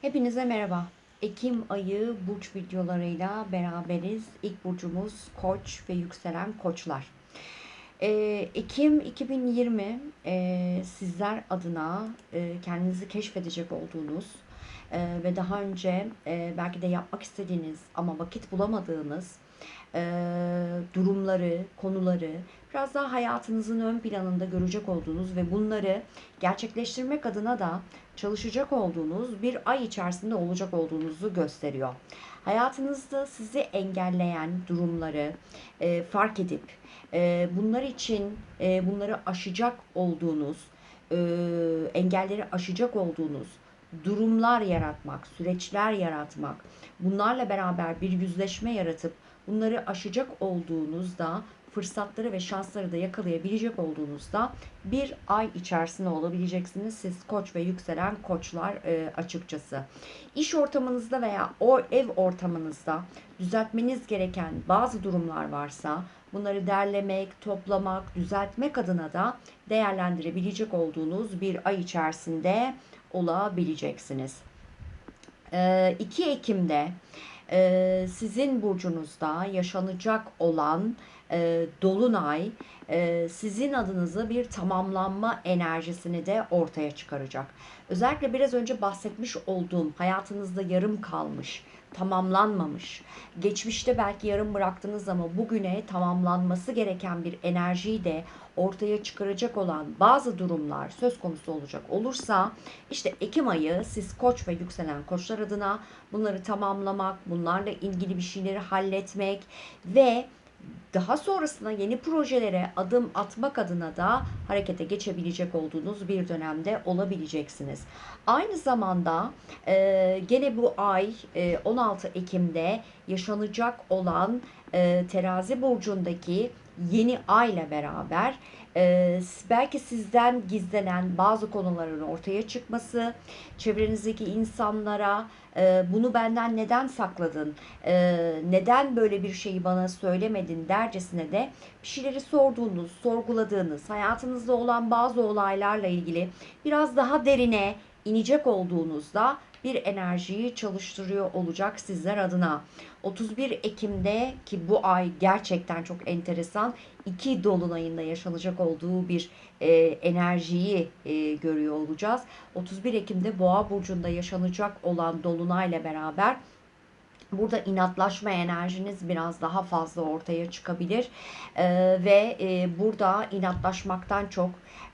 Hepinize merhaba. Ekim ayı burç videolarıyla beraberiz. İlk burcumuz Koç ve yükselen Koçlar. Ee, Ekim 2020 e, sizler adına e, kendinizi keşfedecek olduğunuz e, ve daha önce e, belki de yapmak istediğiniz ama vakit bulamadığınız e, durumları, konuları biraz daha hayatınızın ön planında görecek olduğunuz ve bunları gerçekleştirmek adına da çalışacak olduğunuz bir ay içerisinde olacak olduğunuzu gösteriyor. Hayatınızda sizi engelleyen durumları e, fark edip e, bunlar için e, bunları aşacak olduğunuz, e, engelleri aşacak olduğunuz durumlar yaratmak, süreçler yaratmak, bunlarla beraber bir yüzleşme yaratıp bunları aşacak olduğunuzda fırsatları ve şansları da yakalayabilecek olduğunuzda bir ay içerisinde olabileceksiniz. Siz koç ve yükselen koçlar e, açıkçası. İş ortamınızda veya o ev ortamınızda düzeltmeniz gereken bazı durumlar varsa bunları derlemek, toplamak, düzeltmek adına da değerlendirebilecek olduğunuz bir ay içerisinde olabileceksiniz. E, 2 Ekim'de e, sizin burcunuzda yaşanacak olan e, dolunay e, sizin adınıza bir tamamlanma enerjisini de ortaya çıkaracak. Özellikle biraz önce bahsetmiş olduğum hayatınızda yarım kalmış, tamamlanmamış, geçmişte belki yarım bıraktınız ama bugüne tamamlanması gereken bir enerjiyi de ortaya çıkaracak olan bazı durumlar söz konusu olacak olursa işte Ekim ayı siz koç ve yükselen koçlar adına bunları tamamlamak, bunlarla ilgili bir şeyleri halletmek ve daha sonrasında yeni projelere adım atmak adına da harekete geçebilecek olduğunuz bir dönemde olabileceksiniz. Aynı zamanda e, gene bu ay e, 16 Ekim'de yaşanacak olan e, terazi burcundaki yeni ay ile beraber e, belki sizden gizlenen bazı konuların ortaya çıkması, çevrenizdeki insanlara e, bunu benden neden sakladın, e, neden böyle bir şeyi bana söylemedin dercesine de bir şeyleri sorduğunuz, sorguladığınız, hayatınızda olan bazı olaylarla ilgili biraz daha derine inecek olduğunuzda bir enerjiyi çalıştırıyor olacak sizler adına. 31 Ekim'de ki bu ay gerçekten çok enteresan iki dolunayında yaşanacak olduğu bir e, enerjiyi e, görüyor olacağız. 31 Ekim'de Boğa burcunda yaşanacak olan dolunayla beraber Burada inatlaşma enerjiniz biraz daha fazla ortaya çıkabilir ee, ve e, burada inatlaşmaktan çok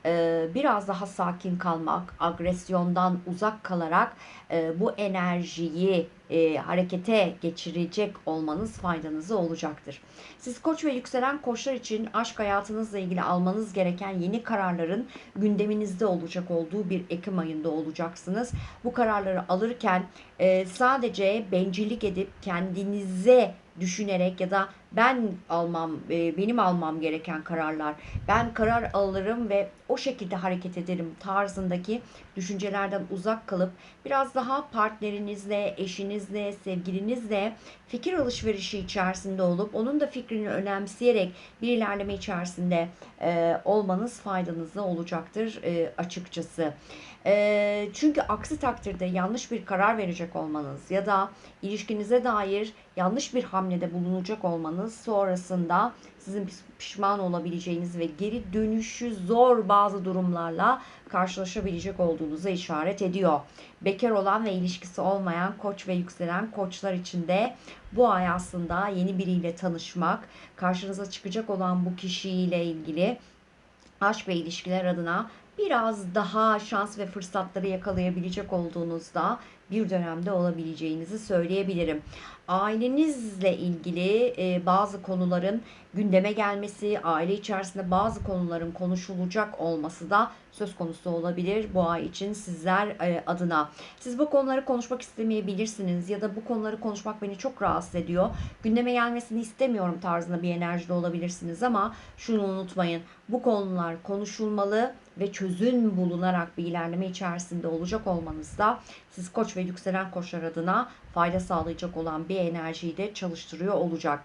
e, biraz daha sakin kalmak, agresyondan uzak kalarak e, bu enerjiyi e, harekete geçirecek olmanız faydanızı olacaktır. Siz koç ve yükselen koçlar için aşk hayatınızla ilgili almanız gereken yeni kararların gündeminizde olacak olduğu bir Ekim ayında olacaksınız. Bu kararları alırken sadece bencillik edip kendinize düşünerek ya da ben almam, e, benim almam gereken kararlar, ben karar alırım ve o şekilde hareket ederim tarzındaki düşüncelerden uzak kalıp biraz daha partnerinizle, eşinizle, sevgilinizle fikir alışverişi içerisinde olup onun da fikrini önemseyerek bir ilerleme içerisinde e, olmanız faydanızda olacaktır e, açıkçası. Çünkü aksi takdirde yanlış bir karar verecek olmanız ya da ilişkinize dair yanlış bir hamlede bulunacak olmanız sonrasında sizin pişman olabileceğiniz ve geri dönüşü zor bazı durumlarla karşılaşabilecek olduğunuza işaret ediyor. Bekar olan ve ilişkisi olmayan koç ve yükselen koçlar için de bu ay aslında yeni biriyle tanışmak, karşınıza çıkacak olan bu kişiyle ilgili aşk ve ilişkiler adına biraz daha şans ve fırsatları yakalayabilecek olduğunuzda bir dönemde olabileceğinizi söyleyebilirim. Ailenizle ilgili e, bazı konuların gündeme gelmesi, aile içerisinde bazı konuların konuşulacak olması da söz konusu olabilir bu ay için sizler e, adına. Siz bu konuları konuşmak istemeyebilirsiniz ya da bu konuları konuşmak beni çok rahatsız ediyor. Gündeme gelmesini istemiyorum tarzında bir enerjide olabilirsiniz ama şunu unutmayın. Bu konular konuşulmalı ve çözüm bulunarak bir ilerleme içerisinde olacak olmanızda siz koç ve yükselen koçlar adına fayda sağlayacak olan bir enerjiyi de çalıştırıyor olacak.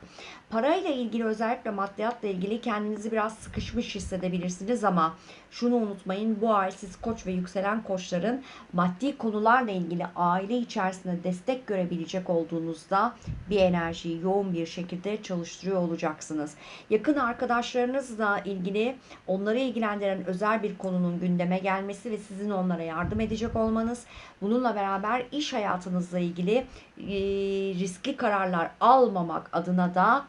Parayla ilgili özellikle maddiyatla ilgili kendinizi biraz sıkışmış hissedebilirsiniz ama şunu unutmayın bu ay siz koç ve yükselen koçların maddi konularla ilgili aile içerisinde destek görebilecek olduğunuzda bir enerjiyi yoğun bir şekilde çalıştırıyor olacaksınız. Yakın arkadaşlarınızla ilgili onları ilgilendiren özel bir konunun gündeme gelmesi ve sizin onlara yardım edecek olmanız bununla beraber iş hayatınızla ilgili e, riskli kararlar almamak adına da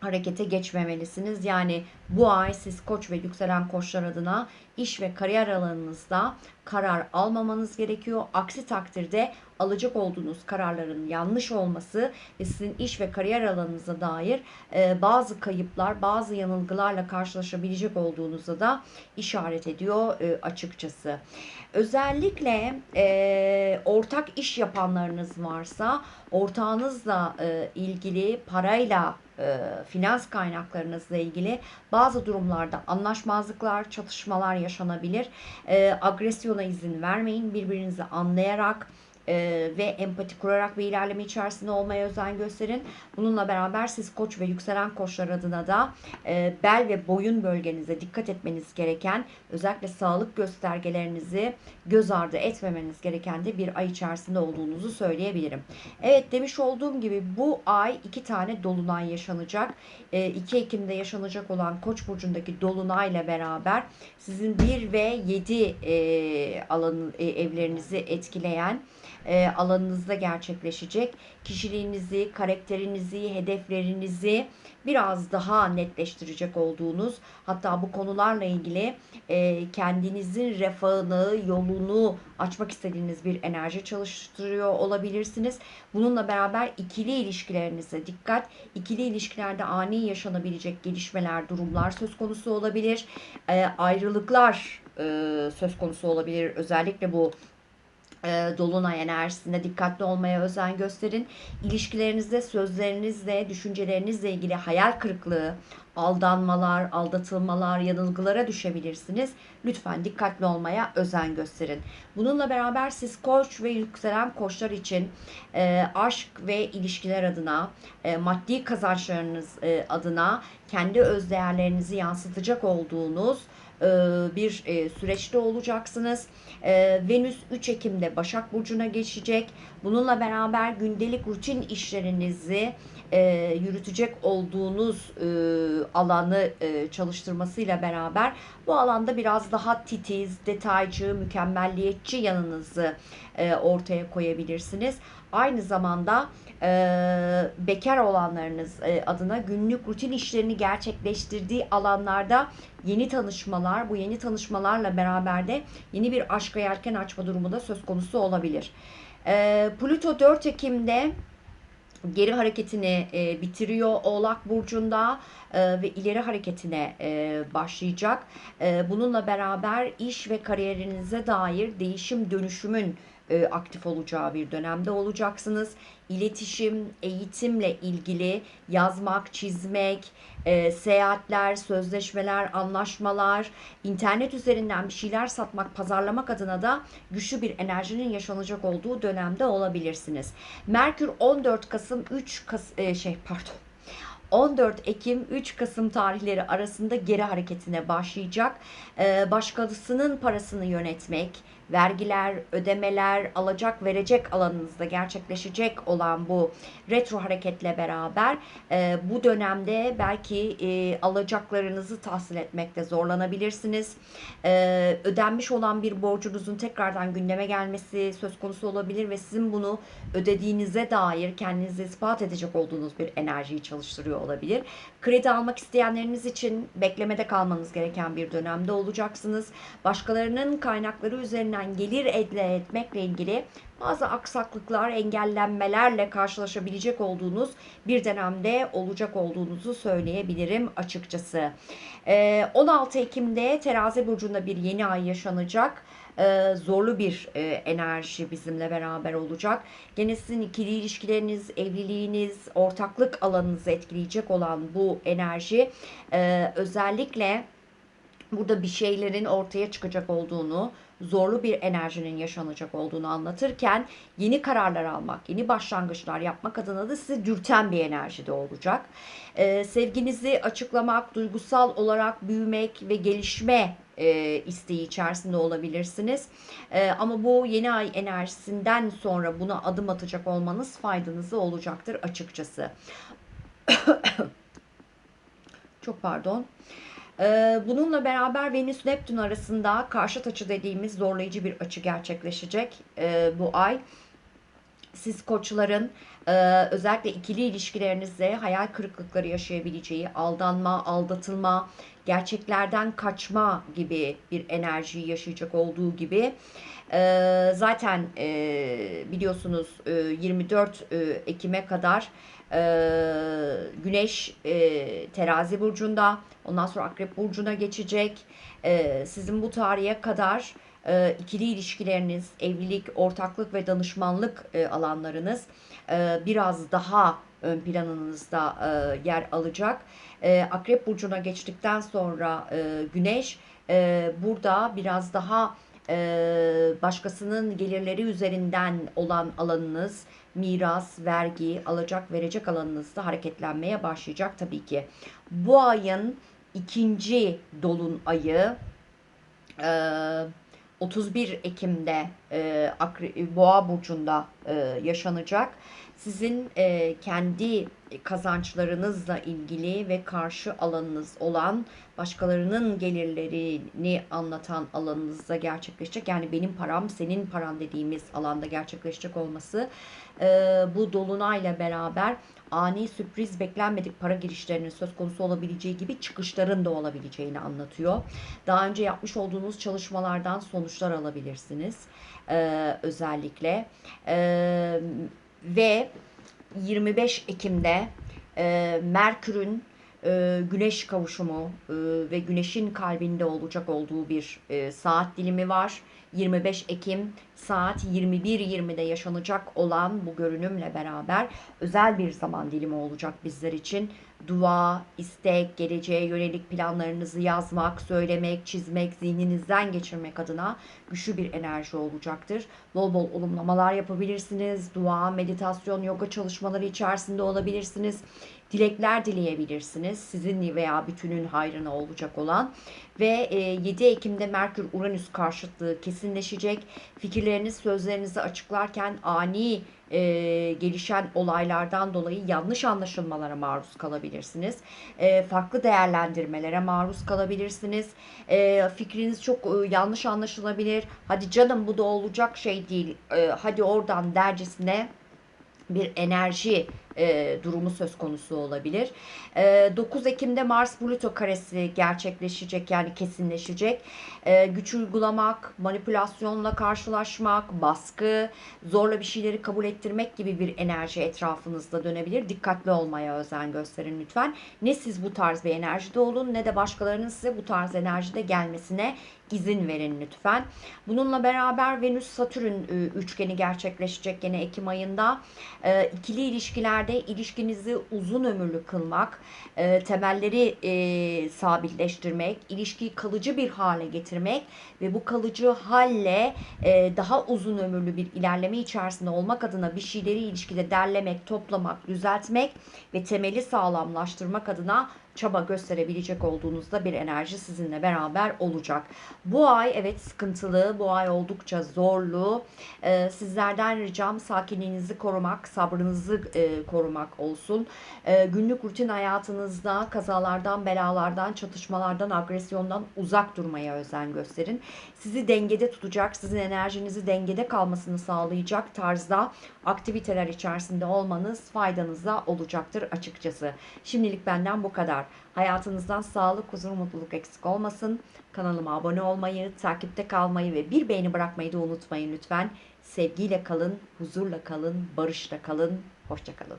harekete geçmemelisiniz. Yani bu ay siz koç ve yükselen koçlar adına iş ve kariyer alanınızda karar almamanız gerekiyor. Aksi takdirde alacak olduğunuz kararların yanlış olması ve sizin iş ve kariyer alanınıza dair e, bazı kayıplar, bazı yanılgılarla karşılaşabilecek olduğunuza da işaret ediyor e, açıkçası. Özellikle e, ortak iş yapanlarınız varsa ortağınızla e, ilgili parayla e, finans kaynaklarınızla ilgili bazı durumlarda anlaşmazlıklar, çatışmalar yaşanabilir. E, agresyona izin vermeyin. Birbirinizi anlayarak e, ve empati kurarak bir ilerleme içerisinde olmaya özen gösterin. Bununla beraber siz koç ve yükselen koçlar adına da e, bel ve boyun bölgenize dikkat etmeniz gereken özellikle sağlık göstergelerinizi göz ardı etmemeniz gereken de bir ay içerisinde olduğunuzu söyleyebilirim. Evet demiş olduğum gibi bu ay iki tane dolunay yaşanacak. E, 2 Ekim'de yaşanacak olan Koç burcundaki dolunayla beraber sizin 1 ve 7 e, alanı e, evlerinizi etkileyen e, alanınızda gerçekleşecek. Kişiliğinizi, karakterinizi, hedeflerinizi biraz daha netleştirecek olduğunuz hatta bu konularla ilgili e, kendinizin refahını, yolunu açmak istediğiniz bir enerji çalıştırıyor olabilirsiniz. Bununla beraber ikili ilişkilerinize dikkat. İkili ilişkilerde ani yaşanabilecek gelişmeler, durumlar söz konusu olabilir. E, ayrılıklar e, söz konusu olabilir. Özellikle bu e, dolunay enerjisinde dikkatli olmaya özen gösterin. İlişkilerinizde sözlerinizle, düşüncelerinizle ilgili hayal kırıklığı, aldanmalar, aldatılmalar, yanılgılara düşebilirsiniz. Lütfen dikkatli olmaya özen gösterin. Bununla beraber siz koç ve yükselen koçlar için e, aşk ve ilişkiler adına, e, maddi kazançlarınız e, adına kendi öz değerlerinizi yansıtacak olduğunuz bir e, süreçte olacaksınız. E, Venüs 3 Ekim'de Başak Burcu'na geçecek. Bununla beraber gündelik rutin işlerinizi yürütecek olduğunuz alanı çalıştırmasıyla beraber bu alanda biraz daha titiz, detaycı, mükemmelliyetçi yanınızı ortaya koyabilirsiniz. Aynı zamanda e, bekar olanlarınız e, adına günlük rutin işlerini gerçekleştirdiği alanlarda yeni tanışmalar, bu yeni tanışmalarla beraber de yeni bir aşka yelken açma durumu da söz konusu olabilir. E, Plüto 4 Ekim'de geri hareketini e, bitiriyor Oğlak Burcu'nda e, ve ileri hareketine e, başlayacak. E, bununla beraber iş ve kariyerinize dair değişim dönüşümün e, aktif olacağı bir dönemde olacaksınız. İletişim, eğitimle ilgili yazmak, çizmek, e, seyahatler, sözleşmeler, anlaşmalar, internet üzerinden bir şeyler satmak, pazarlamak adına da güçlü bir enerjinin yaşanacak olduğu dönemde olabilirsiniz. Merkür 14 Kasım 3 Kas e, şey pardon 14 Ekim 3 Kasım tarihleri arasında geri hareketine başlayacak. Ee, başkasının parasını yönetmek, vergiler, ödemeler, alacak verecek alanınızda gerçekleşecek olan bu retro hareketle beraber e, bu dönemde belki e, alacaklarınızı tahsil etmekte zorlanabilirsiniz. E, ödenmiş olan bir borcunuzun tekrardan gündeme gelmesi söz konusu olabilir ve sizin bunu ödediğinize dair kendinizi ispat edecek olduğunuz bir enerjiyi çalıştırıyor olabilir. Kredi almak isteyenleriniz için beklemede kalmanız gereken bir dönemde olacaksınız. Başkalarının kaynakları üzerinden gelir elde etmekle ilgili bazı aksaklıklar, engellenmelerle karşılaşabilecek olduğunuz bir dönemde olacak olduğunuzu söyleyebilirim açıkçası. 16 Ekim'de Terazi Burcu'nda bir yeni ay yaşanacak e, zorlu bir e, enerji bizimle beraber olacak. Gene sizin ikili ilişkileriniz, evliliğiniz, ortaklık alanınızı etkileyecek olan bu enerji e, özellikle burada bir şeylerin ortaya çıkacak olduğunu, zorlu bir enerjinin yaşanacak olduğunu anlatırken yeni kararlar almak, yeni başlangıçlar yapmak adına da sizi dürten bir enerjide olacak. Ee, sevginizi açıklamak, duygusal olarak büyümek ve gelişme e, isteği içerisinde olabilirsiniz. E, ama bu yeni ay enerjisinden sonra buna adım atacak olmanız faydanızı olacaktır açıkçası. Çok pardon. Ee, bununla beraber Venüs Neptün arasında karşıt açı dediğimiz zorlayıcı bir açı gerçekleşecek e, bu ay. Siz koçların e, özellikle ikili ilişkilerinizde hayal kırıklıkları yaşayabileceği, aldanma, aldatılma, gerçeklerden kaçma gibi bir enerjiyi yaşayacak olduğu gibi e, zaten biliyorsunuz 24 Ekim'e kadar Güneş Terazi burcunda, ondan sonra Akrep burcuna geçecek. Sizin bu tarihe kadar ikili ilişkileriniz, evlilik, ortaklık ve danışmanlık alanlarınız biraz daha ön planınızda yer alacak. Akrep burcuna geçtikten sonra Güneş burada biraz daha başkasının gelirleri üzerinden olan alanınız, miras, vergi, alacak verecek alanınızda hareketlenmeye başlayacak tabii ki. Bu ayın ikinci dolun ayı 31 Ekim'de Boğa burcunda yaşanacak. Sizin kendi kazançlarınızla ilgili ve karşı alanınız olan başkalarının gelirlerini anlatan alanınızda gerçekleşecek. Yani benim param senin paran dediğimiz alanda gerçekleşecek olması e, bu dolunayla beraber ani sürpriz beklenmedik para girişlerinin söz konusu olabileceği gibi çıkışların da olabileceğini anlatıyor. Daha önce yapmış olduğunuz çalışmalardan sonuçlar alabilirsiniz e, özellikle. E, ve 25 Ekim'de e, Merkür'ün e, güneş kavuşumu e, ve güneşin kalbinde olacak olduğu bir e, saat dilimi var. 25 Ekim saat 21.20'de yaşanacak olan bu görünümle beraber özel bir zaman dilimi olacak bizler için. Dua, istek, geleceğe yönelik planlarınızı yazmak, söylemek, çizmek, zihninizden geçirmek adına güçlü bir enerji olacaktır. Bol bol olumlamalar yapabilirsiniz. Dua, meditasyon, yoga çalışmaları içerisinde olabilirsiniz dilekler dileyebilirsiniz. Sizin veya bütünün hayrına olacak olan. Ve 7 e, Ekim'de Merkür Uranüs karşıtlığı kesinleşecek. Fikirleriniz, sözlerinizi açıklarken ani e, gelişen olaylardan dolayı yanlış anlaşılmalara maruz kalabilirsiniz. E, farklı değerlendirmelere maruz kalabilirsiniz. E, fikriniz çok e, yanlış anlaşılabilir. Hadi canım bu da olacak şey değil. E, hadi oradan dercesine bir enerji e, durumu söz konusu olabilir. E, 9 Ekim'de Mars Pluto karesi gerçekleşecek yani kesinleşecek. E, güç uygulamak, manipülasyonla karşılaşmak, baskı, zorla bir şeyleri kabul ettirmek gibi bir enerji etrafınızda dönebilir. Dikkatli olmaya özen gösterin lütfen. Ne siz bu tarz bir enerjide olun ne de başkalarının size bu tarz enerjide gelmesine izin verin lütfen. Bununla beraber Venüs Satürn e, üçgeni gerçekleşecek yine Ekim ayında. E, ikili ilişkilerde ilişkinizi uzun ömürlü kılmak, e, temelleri sabitleştirmek, ilişkiyi kalıcı bir hale getirmek ve bu kalıcı halle daha uzun ömürlü bir ilerleme içerisinde olmak adına bir şeyleri ilişkide derlemek, toplamak, düzeltmek ve temeli sağlamlaştırmak adına çaba gösterebilecek olduğunuzda bir enerji sizinle beraber olacak. Bu ay evet sıkıntılı, bu ay oldukça zorlu. Ee, sizlerden ricam sakinliğinizi korumak, sabrınızı e, korumak olsun. Ee, günlük rutin hayatınızda kazalardan, belalardan, çatışmalardan, agresyondan uzak durmaya özen gösterin. Sizi dengede tutacak, sizin enerjinizi dengede kalmasını sağlayacak tarzda aktiviteler içerisinde olmanız faydanıza olacaktır açıkçası. Şimdilik benden bu kadar. Hayatınızdan sağlık, huzur, mutluluk eksik olmasın. Kanalıma abone olmayı, takipte kalmayı ve bir beğeni bırakmayı da unutmayın lütfen. Sevgiyle kalın, huzurla kalın, barışla kalın. Hoşçakalın.